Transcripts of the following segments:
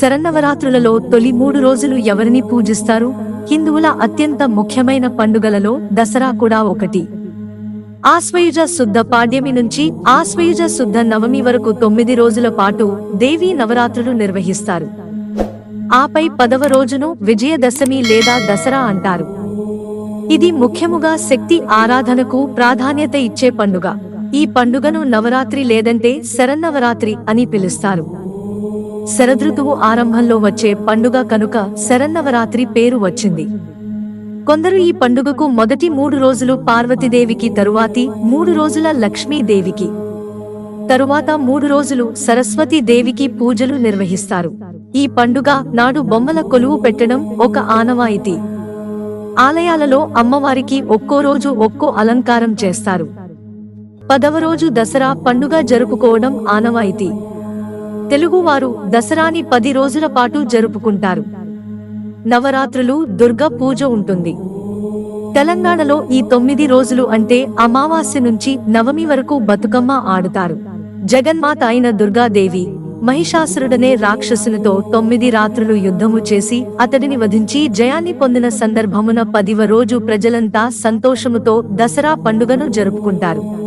శరన్నవరాత్రులలో తొలి మూడు రోజులు ఎవరిని పూజిస్తారు? హిందువుల అత్యంత ముఖ్యమైన పండుగలలో దసరా కూడా ఒకటి. ఆశ్వయుజ శుద్ధ పాడ్యమి నుంచి ఆశ్వయుజ శుద్ధ నవమి వరకు తొమ్మిది రోజుల పాటు దేవీ నవరాత్రులు నిర్వహిస్తారు. ఆపై పదవ రోజును విజయదశమి లేదా దసరా అంటారు. ఇది ముఖ్యముగా శక్తి ఆరాధనకు ప్రాధాన్యత ఇచ్చే పండుగ. ఈ పండుగను నవరాత్రి లేదంటే శరన్నవరాత్రి అని పిలుస్తారు. శరదృతువు ఆరంభంలో వచ్చే పండుగ కనుక శరన్నవరాత్రి పేరు వచ్చింది. కొందరు ఈ పండుగకు మొదటి మూడు రోజులు పార్వతీదేవికి తరువాతి మూడు రోజుల లక్ష్మీదేవికి. తరువాత మూడు రోజులు సరస్వతి దేవికి పూజలు నిర్వహిస్తారు. ఈ పండుగ నాడు బొమ్మల కొలువు పెట్టడం ఒక ఆనవాయితీ. ఆలయాలలో అమ్మవారికి ఒక్కో రోజు ఒక్కో అలంకారం చేస్తారు. పదవ రోజు దసరా పండుగ జరుపుకోవడం ఆనవాయితీ. తెలుగువారు దసరాని పది రోజుల పాటు జరుపుకుంటారు. నవరాత్రులు దుర్గా పూజ ఉంటుంది. తెలంగాణలో ఈ తొమ్మిది రోజులు అంటే అమావాస్య నుంచి నవమి వరకు బతుకమ్మ ఆడుతారు. జగన్మాత అయిన దుర్గాదేవి మహిషాసురుడనే రాక్షసునితో తొమ్మిది రాత్రులు యుద్ధము చేసి అతడిని వధించి జయాన్ని పొందిన సందర్భమున పదివ రోజు ప్రజలంతా సంతోషముతో దసరా పండుగను జరుపుకుంటారు.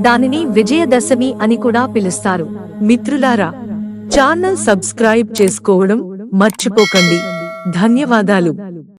దానిని విజయదశమి అని కూడా పిలుస్తారు. మిత్రులారా ఛానల్ సబ్స్క్రైబ్ చేసుకోవడం మర్చిపోకండి. ధన్యవాదాలు.